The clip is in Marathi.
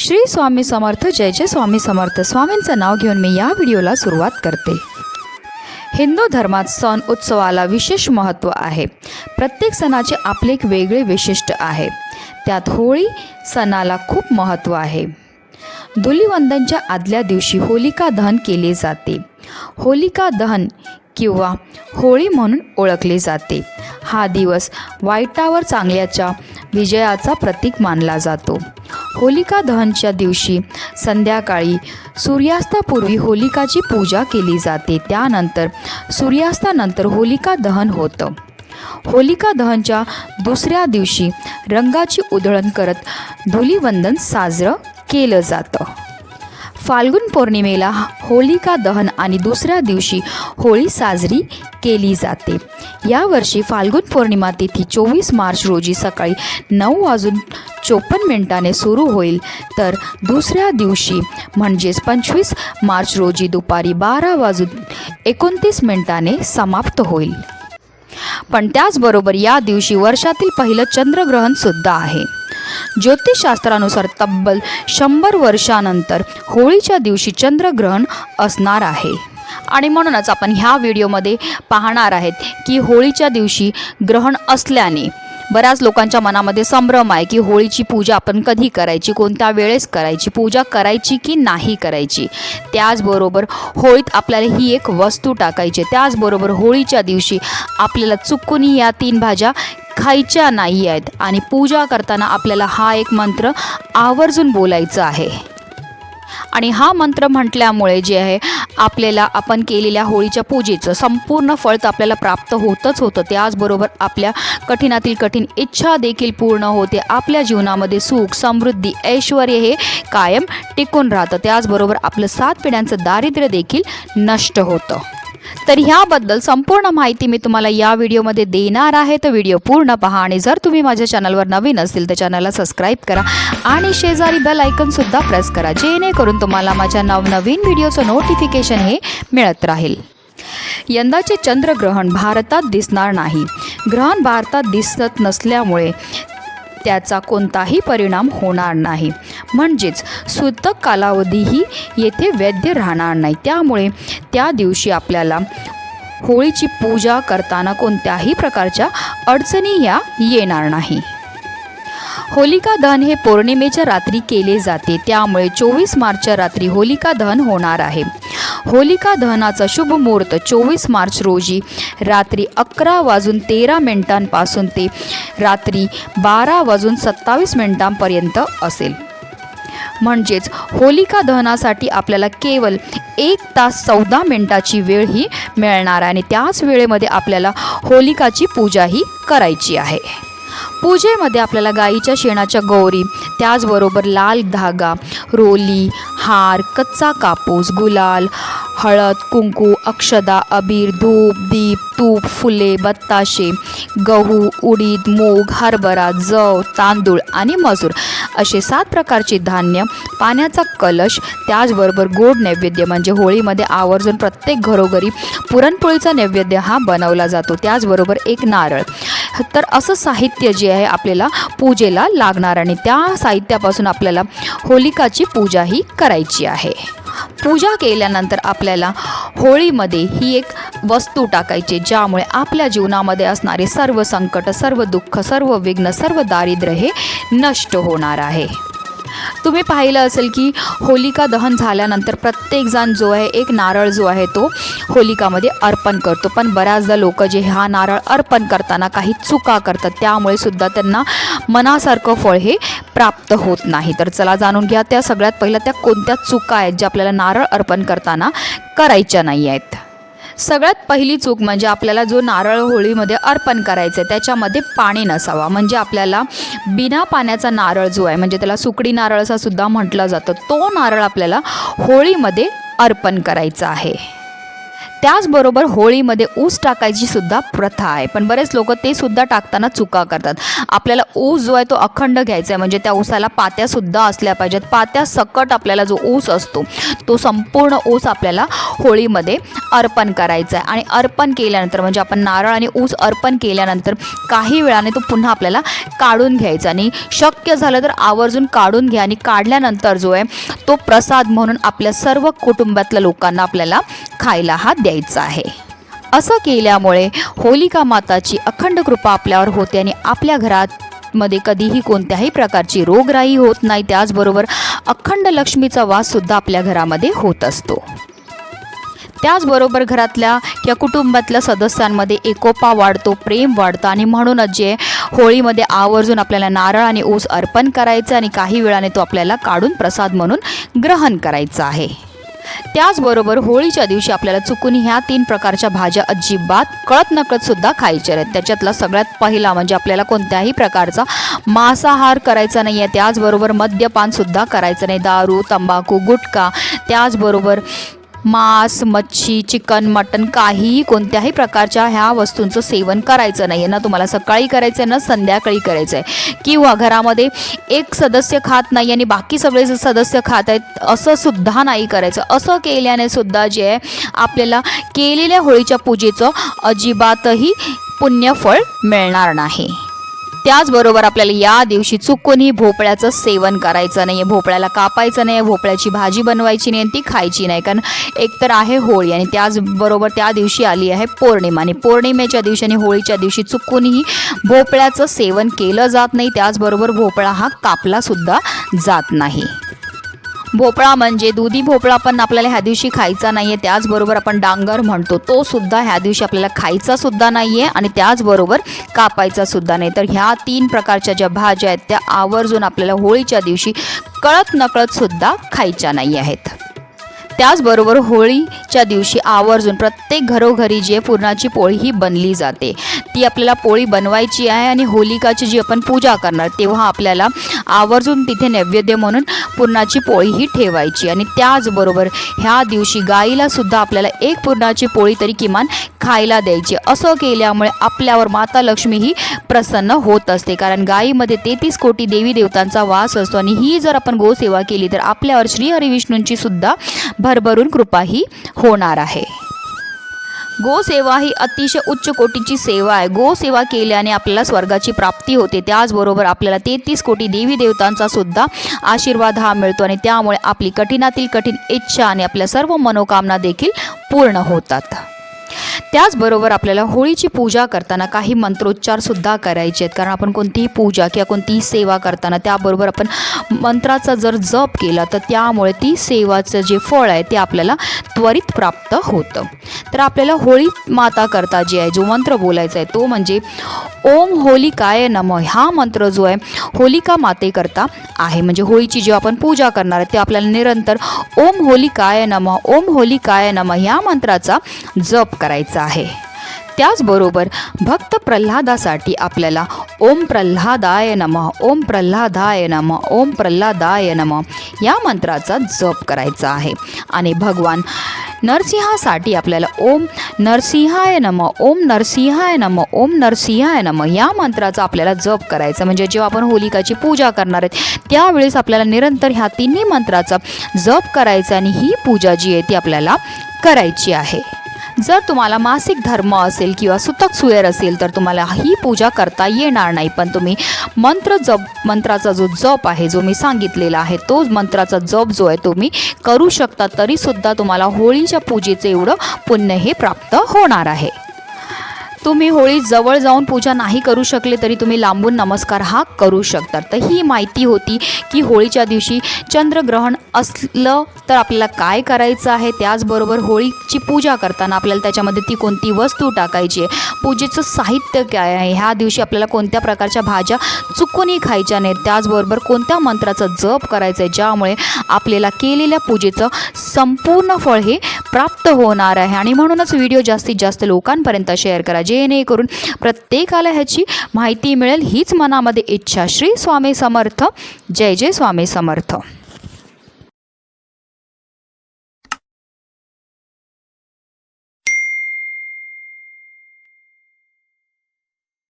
श्री स्वामी समर्थ जय जय स्वामी समर्थ. स्वामींचं नाव घेऊन मी या व्हिडिओला सुरुवात करते. हिंदू धर्मात सण उत्सवाला विशेष महत्त्व आहे. प्रत्येक सणाचे आपले एक वेगळे विशिष्ट आहे. त्यात होळी सणाला खूप महत्त्व आहे. धुलिवंदनच्या आदल्या दिवशी होलिका दहन केले जाते. होलिका दहन किंवा होळी म्हणून ओळखले जाते. हा दिवस वाईटावर चांगल्याच्या विजयाचा प्रतीक मानला जातो. होलिका दहनच्या दिवशी संध्याकाळी सूर्यास्तापूर्वी होलिकाची पूजा केली जाते. त्यानंतर सूर्यास्तानंतर होलिका दहन होतं. होलिका दहनच्या दुसऱ्या दिवशी रंगाची उधळण करत धुलीवंदन साजरं केलं जातं. फाल्गुन पौर्णिमेला होलिका दहन आणि दुसऱ्या दिवशी होळी साजरी केली जाते. यावर्षी फाल्गुन पौर्णिमा तिथी चोवीस मार्च रोजी सकाळी नऊ वाजून चोपन्न मिनिटाने सुरू होईल. तर दुसऱ्या दिवशी म्हणजेच पंचवीस मार्च रोजी दुपारी बारा वाजून एकोणतीस मिनिटाने समाप्त होईल. पण त्याचबरोबर या दिवशी वर्षातील पहिलं चंद्रग्रहण सुद्धा आहे. ज्योतिषशास्त्रानुसार तब्बल शंभर वर्षानंतर होळीच्या दिवशी चंद्रग्रहण असणार आहे. आणि म्हणूनच आपण ह्या व्हिडिओमध्ये पाहणार आहेत की होळीच्या दिवशी ग्रहण असल्याने बऱ्याच लोकांच्या मनामध्ये संभ्रम आहे की होळीची पूजा आपण कधी करायची कोणत्या वेळेस करायची पूजा करायची की नाही करायची. त्याचबरोबर होळीत आपल्याला ही एक वस्तू टाकायची त्याचबरोबर होळीच्या दिवशी आपल्याला चुकून या तीन भाज्या खायच्या नाही आहेत आणि पूजा करताना आपल्याला हा एक मंत्र आवर्जून बोलायचा आहे. आणि हा मंत्र म्हटल्यामुळे जे आहे आपल्याला आपण केलेल्या होळीच्या पूजेचं संपूर्ण फळ तर आपल्याला प्राप्त होतच होतं. त्याचबरोबर आपल्या कठीणातील कठीण इच्छा देखील पूर्ण होते. आपल्या जीवनामध्ये सुख समृद्धी ऐश्वर हे कायम टिकून राहतं. त्याचबरोबर आपलं सात पिढ्यांचं दारिद्र्य देखील नष्ट होतं. तर ह्याबद्दल संपूर्ण माहिती मी तुम्हाला या व्हिडिओमध्ये देणार आहे. तर व्हिडिओ पूर्ण पहा आणि जर तुम्ही माझ्या चॅनलवर नवीन असतील तर चॅनलला सबस्क्राईब करा आणि शेजारी बेल आयकनसुद्धा प्रेस करा जेणेकरून तुम्हाला माझ्या नवनवीन व्हिडिओचं नोटिफिकेशन हे मिळत राहील. यंदाचे चंद्रग्रहण भारतात दिसणार नाही. ग्रहण भारतात दिसत नसल्यामुळे त्याचा कोणताही परिणाम होणार नाही. म्हणजेच सूतक कालावधीही येथे वैद्य राहणार नाही. त्यामुळे त्या दिवशी आपल्याला होळीची पूजा करताना कोणत्याही प्रकारच्या अडचणी या येणार नाही. होलिका दहन हे पौर्णिमेच्या रात्री केले जाते. त्यामुळे चोवीस मार्चच्या रात्री होलिका दहन होणार आहे. होलिका दहनाचा शुभ मुहूर्त चोवीस मार्च रोजी रात्री अकरा वाजून तेरा मिनिटांपासून ते रात्री बारा वाजून सत्तावीस मिनिटांपर्यंत असेल. म्हणजेच होलिका दहनासाठी आपल्याला केवळ एक तास चौदा मिनटाची वेळ ही मिळणार आहे. आणि त्याच वेळेमध्ये आपल्याला होलिकाची पूजाही करायची आहे. पूजेमध्ये आपल्याला गाईच्या शेणाच्या गौरी त्याचबरोबर लाल धागा रोली हार कच्चा कापूस गुलाल हळद कुंकू अक्षदा अबीर धूप दीप तूप फुले बत्ताशे गहू उडीद मूग हरभरा जव तांदूळ आणि मसूर असे सात प्रकारचे धान्य पाण्याचा कलश त्याचबरोबर गोड नैवेद्य म्हणजे होळीमध्ये आवर्जून प्रत्येक घरोघरी पुरणपोळीचा नैवेद्य हा बनवला जातो. त्याचबरोबर एक नारळ. तर असं साहित्य जे आहे आपल्याला पूजेला लागणार आणि त्या साहित्यापासून आपल्याला होलिकाची पूजा ही करायची आहे. पूजा केल्यानंतर आपल्याला होळीमध्ये ही एक वस्तू टाकायची ज्यामुळे आपल्या जीवनामध्ये असणारे सर्व संकट सर्व दुःख सर्व विघ्न सर्व दारिद्र्य हे नष्ट होणार आहे. तुम्ही पाहिलं असेल की होलिका दहन झाल्यानंतर प्रत्येकजण जो आहे एक नारळ जो आहे तो होलिकामध्ये अर्पण करतो. पण बऱ्याचदा लोक जे हा नारळ अर्पण करताना काही चुका करतात. त्यामुळे सुद्धा त्यांना मनासारखं फळ हे प्राप्त होत नाही. तर चला जाणून घ्या त्या सगळ्यात पहिल्या त्या कोणत्या चुका आहेत ज्या आपल्याला नारळ अर्पण करताना करायच्या नाही आहेत. सगळ्यात पहिली चूक म्हणजे आपल्याला जो नारळ होळीमध्ये अर्पण करायचं आहे त्याच्यामध्ये पाणी नसावा. म्हणजे आपल्याला बिना पाण्याचा नारळ जो आहे म्हणजे त्याला सुकडी नारळ असा सुद्धा म्हटलं जातं तो नारळ आपल्याला होळीमध्ये अर्पण करायचा आहे. त्याचबरोबर होळीमध्ये ऊस टाकायची सुद्धा प्रथा आहे. पण बरेच लोक ते सुद्धा टाकताना चुका करतात. आपल्याला ऊस जो आहे तो अखंड घ्यायचा आहे. म्हणजे त्या ऊसाला पात्यासुद्धा असल्या पाहिजेत. पात्या सकट आपल्याला जो ऊस असतो तो संपूर्ण ऊस आपल्याला होळीमध्ये अर्पण करायचा आहे. आणि अर्पण केल्यानंतर म्हणजे आपण नारळ आणि ऊस अर्पण केल्यानंतर काही वेळाने तो पुन्हा आपल्याला काढून घ्यायचा आणि शक्य झालं तर आवर्जून काढून घ्या. आणि काढल्यानंतर जो आहे तो प्रसाद म्हणून आपल्या सर्व कुटुंबातल्या लोकांना आपल्याला खायला हा द्यायचा आहे. असं केल्यामुळे होलिका माताची अखंड कृपा आपल्यावर होते आणि आपल्या घरात मध्ये कधीही कोणत्याही प्रकारची रोगराई होत नाही. त्याचबरोबर अखंड लक्ष्मीचा वाससुद्धा आपल्या घरामध्ये होत असतो. त्याचबरोबर घरातल्या किंवा कुटुंबातल्या सदस्यांमध्ये एकोपा वाढतो प्रेम वाढतं आणि म्हणूनच जे होळीमध्ये आवर्जून आपल्याला नारळ आणि ऊस अर्पण करायचं आणि काही वेळाने तो आपल्याला काढून प्रसाद म्हणून ग्रहण करायचा आहे. त्याचबरोबर होळीच्या दिवशी आपल्याला चुकून ह्या तीन प्रकारच्या भाज्या अजिबात कळत नकळत सुद्धा खायच्या आहेत. त्याच्यातला सगळ्यात पहिला म्हणजे आपल्याला कोणत्याही प्रकारचा मांसाहार करायचा नाही आहे त्याचबरोबर मद्यपान सुद्धा करायचं नाही. दारू तंबाखू गुटखा त्याचबरोबर मांस मच्छी चिकन मटन काहीही कोणत्याही प्रकारच्या ह्या वस्तूंचं सेवन करायचं नाही आहे ना. तुम्हाला सकाळी करायचं आहे ना संध्याकाळी करायचं आहे किंवा घरामध्ये एक सदस्य खात नाही आणि बाकी सगळे सदस्य खात आहेत असं सुद्धा नाही करायचं. असं केल्याने सुद्धा जे आहे आपल्याला केलेल्या होळीच्या पूजेचं अजिबातही पुण्यफळ मिळणार नाही. त्याचबरोबर आपल्याला या दिवशी चुकूनही भोपळ्याचं सेवन करायचं नाही आहे भोपळ्याला कापायचं नाही आहे भोपळ्याची भाजी बनवायची नाही आणि ती खायची नाही. कारण एकतर आहे होळी आणि त्याचबरोबर त्या दिवशी आली आहे पौर्णिमा. आणि पौर्णिमेच्या दिवशी आणि होळीच्या दिवशी चुकूनही भोपळ्याचं सेवन केलं जात नाही. त्याचबरोबर भोपळा हा कापलासुद्धा जात नाही. भोपळा म्हणजे दुधी भोपळा पण आपल्याला ह्या दिवशी खायचा नाही आहे त्याचबरोबर आपण डांगर म्हणतो तो सुद्धा ह्या दिवशी आपल्याला खायचा सुद्धा नाही आहे आणि त्याचबरोबर कापायचा सुद्धा नाही. तर ह्या तीन प्रकारच्या ज्या भाज्या आहेत त्या आवर्जून आपल्याला होळीच्या दिवशी कळत नकळत सुद्धा खायच्या नाही आहेत. त्याचबरोबर होळीच्या दिवशी आवर्जून प्रत्येक घरोघरी जी आहे पुरणाची पोळी ही बनली जाते. ती आपल्याला पोळी बनवायची आहे आणि होलिकाची जी आपण पूजा करणार तेव्हा आपल्याला आवर्जून तिथे नैवेद्य म्हणून पुरणाची पोळी ही ठेवायची. आणि त्याचबरोबर ह्या दिवशी गाईला सुद्धा आपल्याला एक पुरणाची पोळी तरी किमान खायला द्यायची. असं केल्यामुळे आपल्यावर माता लक्ष्मी ही प्रसन्न होत असते. कारण गायीमध्ये तेहतीस कोटी देवी देवतांचा वास असतो. आणि ही जर आपण गोसेवा केली तर आपल्यावर श्री हरिविष्णूंची सुद्धा भरभरून कृपाही होणार आहे. गोसेवा ही अतिशय उच्च कोटीची सेवा आहे. गोसेवा केल्याने आपल्याला स्वर्गाची प्राप्ती होते. त्याचबरोबर आपल्याला तेहतीस कोटी देवी देवतांचा सुद्धा आशीर्वाद हा मिळतो आणि त्यामुळे आपली कठीणातील कठीण इच्छा आणि आपल्या सर्व मनोकामना देखील पूर्ण होतात. त्याचबरोबर आपल्याला होळीची पूजा करताना काही मंत्रोच्चारसुद्धा करायचे आहेत. कारण आपण कोणतीही पूजा किंवा कोणतीही सेवा करताना त्याबरोबर आपण मंत्राचा जर जप केला तर त्यामुळे ती सेवाचं जे फळ आहे ते आपल्याला त्वरित प्राप्त होतं. तर आपल्याला होळी माता करता जे आहे जो मंत्र बोलायचा आहे तो म्हणजे ओम होलिकाय नम. हा मंत्र जो आहे होलिका मातेकरता आहे. म्हणजे होळीची जेव्हा आपण पूजा करणार आहे ते आपल्याला निरंतर ओम होलिकाय नम ओम होलिकाय नम ह्या मंत्राचा जप करायचा करायचा आहे. त्याचबरोबर भक्त प्रल्हादासाठी आपल्याला ओम प्रल्हादाय नम ओम प्रल्हादाय नम ओम प्रल्हादाय नम या मंत्राचा जप करायचा आहे. आणि भगवान नरसिंहासाठी आपल्याला ओम नरसिंहाय नम ओम नरसिंहाय नम ओम नरसिंहाय नम या मंत्राचा आपल्याला जप करायचा. म्हणजे जेव्हा आपण होलिकाची पूजा करणार आहेत त्यावेळेस आपल्याला निरंतर ह्या तिन्ही मंत्राचा जप करायचा आणि ही पूजा जी आहे ती आपल्याला करायची आहे. जर तुम्हाला मासिक धर्म असेल किंवा सुतक सुयर असेल तर तुम्हाला ही पूजा करता येणार नाही. पण तुम्ही मंत्र जप मंत्राचा जो जप आहे जो मी सांगितलेला आहे तो मंत्राचा जप जो आहे तुम्ही करू शकता. तरीसुद्धा तुम्हाला होळीच्या पूजेचं एवढं पुण्य हे प्राप्त होणार आहे. तुम्ही होळी जवळ जाऊन पूजा नाही करू शकले तरी तुम्ही लांबून नमस्कार हा करू शकता. तर ही माहिती होती की होळीच्या दिवशी चंद्रग्रहण असलं तर आपल्याला काय करायचं आहे? त्याचबरोबर होळीची पूजा करताना आपल्याला त्याच्यामध्ये ती कोणती वस्तू टाकायची आहे? पूजेचं साहित्य काय आहे? ह्या दिवशी आपल्याला कोणत्या प्रकारच्या भाज्या चुकूनही खायच्या नाहीत. त्याचबरोबर कोणत्या मंत्राचा जप करायचा आहे? ज्यामुळे आपल्याला केलेल्या पूजेचं संपूर्ण फळ हे प्राप्त होणार आहे. आणि म्हणूनच व्हिडिओ जास्तीत जास्त लोकांपर्यंत शेअर करा. जेणेकरून प्रत्येकाला ह्याची माहिती मिळेल. हीच मनामध्ये इच्छा. श्री स्वामी समर्थ. जय जय स्वामी समर्थ.